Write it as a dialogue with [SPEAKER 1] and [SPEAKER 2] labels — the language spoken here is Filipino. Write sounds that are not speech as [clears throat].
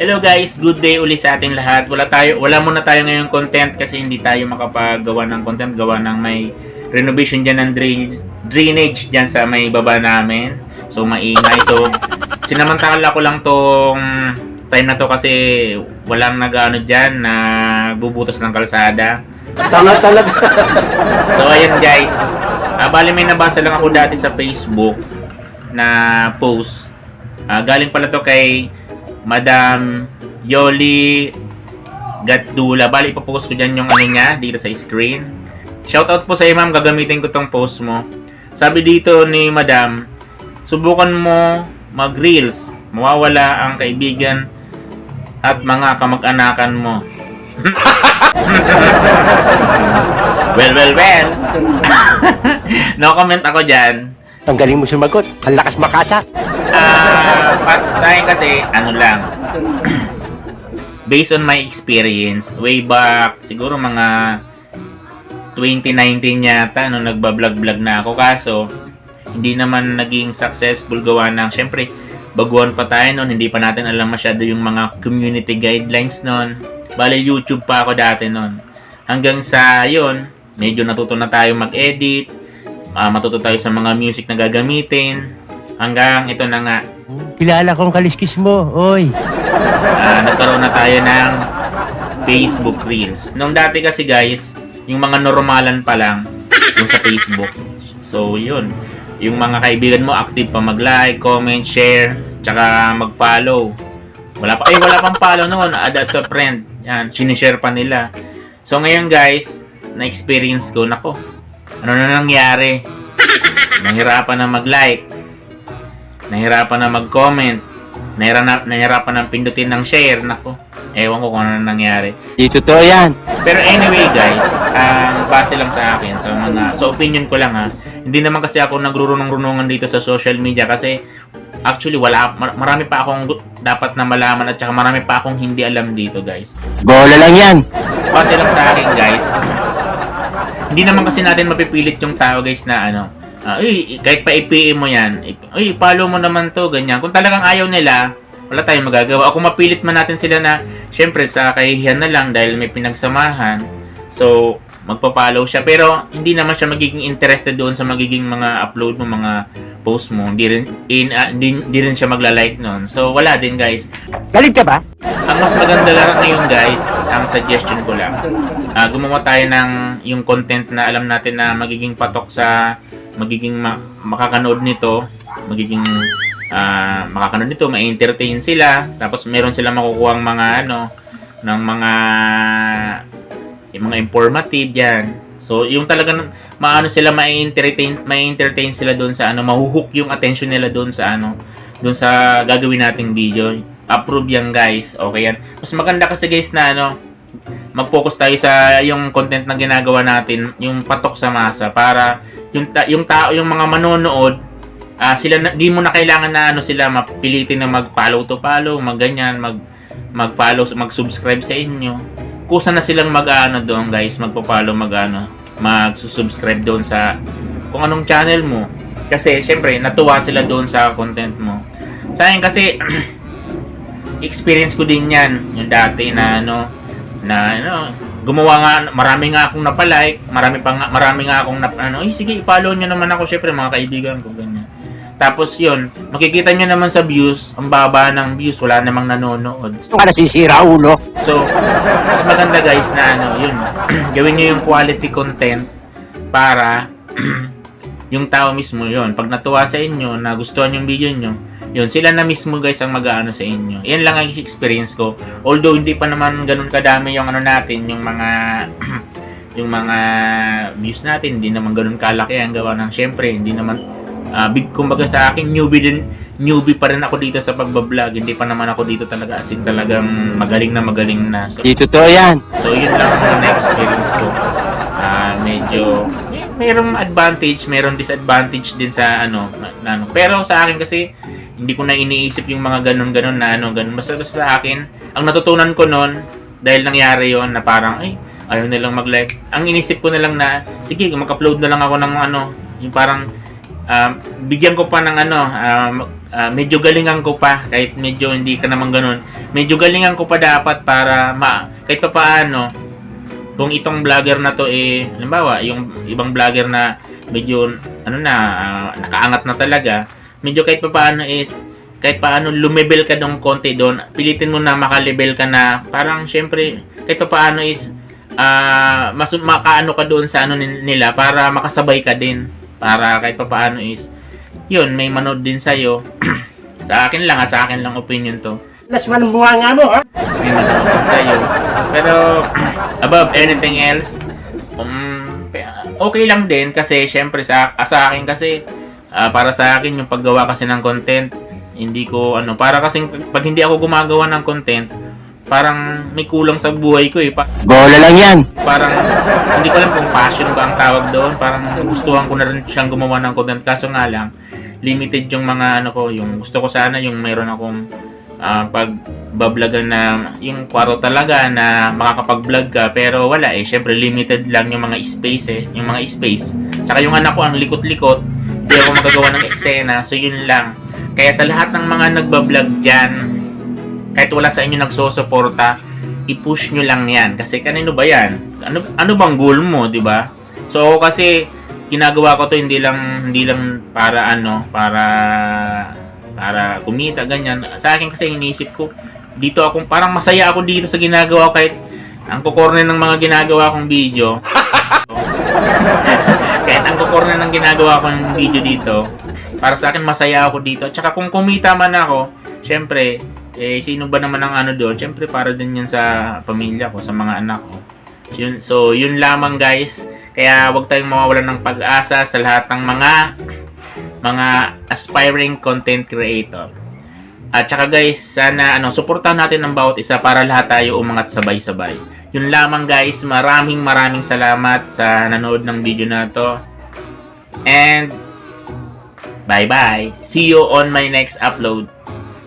[SPEAKER 1] Hello guys, good day uli sa ating lahat. Wala tayo, wala muna tayo ngayong content kasi hindi tayo makapagawa ng content gawa ng may renovation diyan ng drainage, drainage diyan sa may baba namin. So maingay. So sinamantala ko lang tong time na to kasi walang nag-ano diyan na bubutas ng kalsada.
[SPEAKER 2] Tanga talaga. [laughs]
[SPEAKER 1] So ayan guys. Ah, bali may nabasa lang ako dati sa Facebook na post. Ah, galing pala to kay Madam Yoli Gatdula. Bali ipopost ko dyan yung ano niya dito sa screen. Shoutout po sa iyo ma'am, gagamitin ko tong post mo. Sabi dito ni Madam, subukan mo mag-reels. Mawawala ang kaibigan at mga kamag-anakan mo. [laughs] well, well, well. [laughs] no comment ako dyan.
[SPEAKER 2] Ang galing mo sumagot. Ang lakas makasa.
[SPEAKER 1] Ah, sa akin kasi, ano lang, [clears throat] based on my experience, way back, siguro mga 2019 yata, nung nagbablog-vlog na ako. Kaso, hindi naman naging successful gawa ng, syempre, baguhan pa tayo noon, hindi pa natin alam masyado yung mga community guidelines noon. Bale, YouTube pa ako dati noon. Hanggang sa yun, medyo natuto na tayo mag-edit, ah, matuto tayo sa mga music na gagamitin, hanggang ito na nga,
[SPEAKER 2] Kilala kong kaliskis mo. Oy.
[SPEAKER 1] Ah, nagkaroon na tayo ng Facebook Reels. Nung dati kasi guys, yung mga normalan pa lang yung sa Facebook. So, yun. Yung mga kaibigan mo, active pa mag-like, comment, share, tsaka mag-follow. Wala pa, eh, wala pang follow noon. Add as a friend. Yan, sinishare pa nila. So, ngayon guys, na-experience ko, nako, ano na nangyari? Nahirapan na mag-like. Nahirapan na mag-comment. Nahira na, nahirapan na pindutin ng share. Nako, ewan ko kung ano nangyari.
[SPEAKER 2] Di totoo yan.
[SPEAKER 1] Pero anyway guys, ang base lang sa akin, sa mga, sa opinion ko lang ha, hindi naman kasi ako nagrurunong-runungan dito sa social media kasi actually wala, mar- marami pa akong dapat na malaman at saka marami pa akong hindi alam dito guys.
[SPEAKER 2] Bola lang yan.
[SPEAKER 1] Base lang sa akin guys, hindi naman kasi natin mapipilit yung tao guys na ano, ah, uy, kahit pa i-PM mo yan, uy, follow mo naman to, ganyan. Kung talagang ayaw nila, wala tayong magagawa. O kung mapilit man natin sila na, syempre sa kahihiyan na lang dahil may pinagsamahan, so, magpa-follow siya. Pero, hindi naman siya magiging interested doon sa magiging mga upload mo, mga post mo. Hindi rin, in, ah, hindi, hindi rin siya magla-like noon. So, wala din guys.
[SPEAKER 2] Galit ka ba?
[SPEAKER 1] Ang mas maganda lang ngayon guys, ang suggestion ko lang, ah, gumawa tayo ng yung content na alam natin na magiging patok sa magiging ma- makakanood nito, magiging ah, makakanood nito, ma-entertain sila, tapos meron silang makukuha mga ano, ng mga yung mga informative yan. So, yung talagang maano sila ma-entertain, ma-entertain sila doon sa ano, mahuhook yung attention nila doon sa ano, doon sa gagawin nating video. Approve yan guys. Okay yan. Mas maganda kasi guys na ano, mag-focus tayo sa yung content na ginagawa natin, yung patok sa masa para yung yung tao, yung mga manonood, ah sila na, di mo na kailangan na ano sila mapilitin na mag-follow to follow, mag-ganyan, mag mag-follow, mag-subscribe sa inyo. Kusa na silang mag-ano doon guys, magpo-follow, mag-ano, mag-subscribe doon sa kung anong channel mo. Kasi syempre natuwa sila doon sa content mo. Sa akin kasi [clears throat] experience ko din yan yung dati na ano na ano gumawa nga marami nga akong napalike marami pa nga marami nga akong nap, ano eh sige i-follow nyo naman ako syempre mga kaibigan ko ganyan tapos yun makikita nyo naman sa views ang baba ng views wala namang nanonood
[SPEAKER 2] Ito ka nasisira, ulo.
[SPEAKER 1] So, mas maganda guys na ano, yun, [clears throat] gawin nyo yung quality content para [clears throat] yung tao mismo yun. Pag natuwa sa inyo, na gustuhan yung video nyo, yun, sila na mismo guys ang mag-ano sa inyo. Yan lang ang experience ko. Although hindi pa naman ganun kadami yung ano natin, yung mga [clears throat] yung mga views natin, hindi naman ganun kalaki ang gawa ng syempre, hindi naman ah, big kumbaga sa akin newbie din newbie pa rin ako dito sa pagbablog. Hindi pa naman ako dito talaga as in talagang magaling na magaling na. So,
[SPEAKER 2] Di totoo yan.
[SPEAKER 1] so yun lang ang na-experience ko. Ah, medyo may, mayroong advantage mayroong disadvantage din sa ano na, ano. pero sa akin kasi hindi ko na iniisip yung mga ganun ganun na ano ganun. Basta basta sa akin ang natutunan ko noon dahil nangyari yon na parang ay ayaw nilang mag-like. Ang inisip ko na lang na sige mag-upload na lang ako ng ano. Yung parang um, bigyan ko pa ng ano, um, ah, medyo galingan ko pa kahit medyo hindi ka naman ganun. Medyo galingan ko pa dapat para ma kahit pa paano kung itong vlogger na to eh halimbawa yung ibang vlogger na medyo ano na ah, nakaangat na talaga, medyo kahit pa paano is kahit paano lumebel ka dong konti doon, pilitin mo na makalebel ka na parang syempre kahit pa paano is ah mas makaano ka doon sa ano nila para makasabay ka din para kahit pa paano is yun may manood din sa [clears throat] sa akin lang ha, sa akin lang opinion to.
[SPEAKER 3] Las manumbuha nga mo, ha?
[SPEAKER 1] may manood din sa'yo. Pero [clears throat] above anything else um, okay lang din kasi syempre sa, sa akin kasi ah, para sa akin yung paggawa kasi ng content hindi ko ano para kasi pag hindi ako gumagawa ng content parang may kulang sa buhay ko eh Pa-
[SPEAKER 2] Bola lang yan.
[SPEAKER 1] parang hindi ko alam kung passion ba ang tawag doon. Parang gustuhan ko na rin siyang gumawa ng content. Kaso nga lang limited yung mga ano ko. Yung gusto ko sana yung mayroon akong ah, pag bablagan na yung kwaro talaga na makakapag-vlog ka. Pero wala eh. Syempre limited lang yung mga space eh. Yung mga space. Tsaka yung anak ko ang likot-likot. Hindi ako magagawa ng eksena. So yun lang. Kaya sa lahat ng mga nagbablog dyan kahit wala sa inyo nagsosuporta i-push nyo lang yan. Kasi kanino ba yan? Ano, ano bang goal mo, di ba? So, kasi, ginagawa ko to hindi lang, hindi lang para ano, para, para kumita, ganyan. Sa akin kasi iniisip ko, dito ako, parang masaya ako dito sa ginagawa ko kahit ang kukorne ng mga ginagawa kong video. [laughs] kahit ang kukorne ng ginagawa kong video dito, para sa akin masaya ako dito. At saka kung kumita man ako, syempre, eh, sino ba naman ang ano doon? Siyempre, para din yan sa pamilya ko, sa mga anak ko. Yun, so, yun lamang guys. Kaya wag tayong mawawalan ng pag-asa sa lahat ng mga mga aspiring content creator. At saka guys, sana ano, suportahan natin ang bawat isa para lahat tayo umangat sabay-sabay. Yun lamang guys, maraming maraming salamat sa nanood ng video na to. And bye-bye. See you on my next upload.